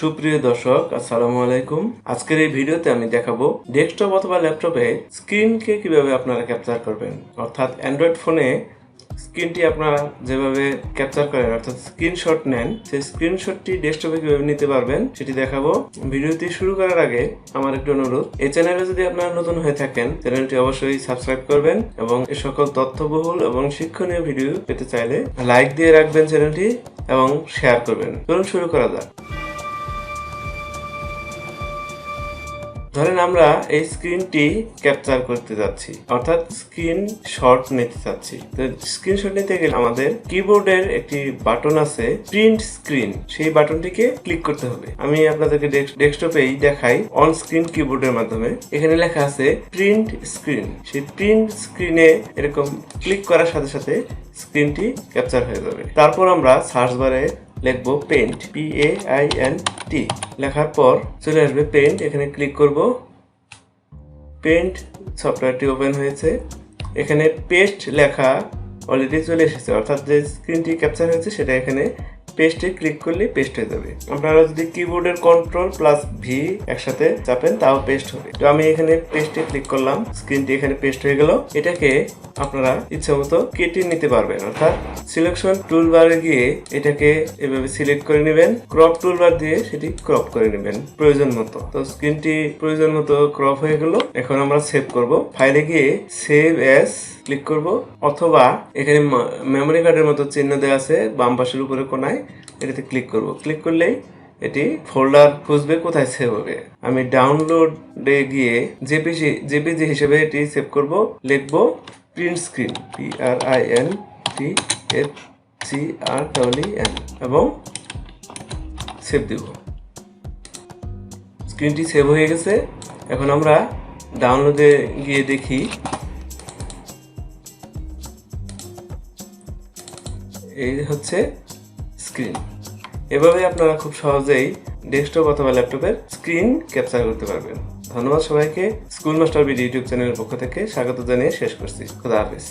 সুপ্রিয় দর্শক, আসসালামু আলাইকুম। আজকের এই ভিডিওতে আমি দেখাবো ডেস্কটপ অথবা ল্যাপটপে স্ক্রিনকে কীভাবে আপনারা ক্যাপচার করবেন। অর্থাৎ অ্যান্ড্রয়েড ফোনে স্ক্রিনটি আপনারা যেভাবে ক্যাপচার করেন, অর্থাৎ স্ক্রিনশট নেন, সেই স্ক্রিনশটটি ডেস্কটপে কীভাবে নিতে পারবেন সেটি দেখাবো। ভিডিওটি শুরু করার আগে আমার একটু অনুরোধ, এই চ্যানেলে যদি আপনারা নতুন হয়ে থাকেন, চ্যানেলটি অবশ্যই সাবস্ক্রাইব করবেন এবং এই সকল তথ্যবহুল এবং শিক্ষণীয় ভিডিও পেতে চাইলে লাইক দিয়ে রাখবেন চ্যানেলটি এবং শেয়ার করবেন। চলুন শুরু করা যাক। ধরেন আমরা এই স্ক্রিনটি ক্যাপচার করতে যাচ্ছি, অর্থাৎ স্ক্রিন শট নিতে চাচ্ছি তো স্ক্রিনশট নিতে গেলে আমাদের কিবোর্ডের একটি বাটন আছে প্রিন্ট স্ক্রিন সেই বাটনটিকে ক্লিক করতে হবে। আমি আপনাদেরকে ডেস্কটপেই দেখাই অন স্ক্রিন কিবোর্ডের মাধ্যমে। এখানে লেখা আছে প্রিন্ট স্ক্রিন সেই প্রিন্ট স্ক্রিনে এরকম ক্লিক করার সাথে সাথে স্ক্রিনটি ক্যাপচার হয়ে যাবে। তারপর আমরা সার্চ বারে লিখব paint P A I N T লেখার পর চলে আসবে পেন্ট এখানে ক্লিক করব। পেন্ট সফটওয়্যারটি ওপেন হয়েছে। এখানে পেস্ট লেখা অলরেডি চলে এসেছে, অর্থাৎ যে স্ক্রিনটি ক্যাপচার হয়েছে সেটা এখানে পেস্টে ক্লিক করলে পেস্ট হয়ে যাবে। আপনারা যদি কিবোর্ডের কন্ট্রোল প্লাস ভি একসাথে চাপেন, তাও পেস্ট হবে। তো আমি এখানে পেস্টে ক্লিক করলাম স্ক্রিনটি এখানে পেস্ট হয়ে গেল। এটাকে আপনারা ইচ্ছা মতো কেটে নিতে পারবেন। অর্থাৎ সিলেকশন টুল বারে গিয়ে এটাকে এভাবে সিলেক্ট করে নেবেন। ক্রপ টুল বার দিয়ে সেটি ক্রপ করে নেবেন, প্রয়োজন মতো। তো স্ক্রিনটি প্রয়োজন মতো ক্রপ হয়ে গেল। এখন আমরা সেভ করব। ফাইলে গিয়ে সেভ অ্যাজ ক্লিক করব, অথবা এখানে মেমোরি কার্ডের মতো চিহ্ন দেওয়া আছে বাম পাশের উপরে কোনায়, এটাতে ক্লিক করব। ক্লিক করলেই এটি ফোল্ডার খুঁজবে কোথায় সেভ হবে। আমি ডাউনলোডে গিয়ে জেপিজি জেপিজি হিসেবে এটি সেভ করব, লিখব print screen P R I N T F C R W N এবং সেভ দিব। স্ক্রিনটি সেভ হয়ে গেছে। এখন আমরা ডাউনলোডে গিয়ে দেখি এই হচ্ছে স্ক্রিন এভাবে আপনারা খুব সহজেই ডেস্কটপ অথবা ল্যাপটপের স্ক্রিন ক্যাপচার করতে পারবেন। ধন্যবাদ সবাইকে। স্কুল মাস্টার বিডি ইউটিউব চ্যানেলের পক্ষ থেকে স্বাগত জানিয়ে শেষ করছি। খুদা হাফিজ।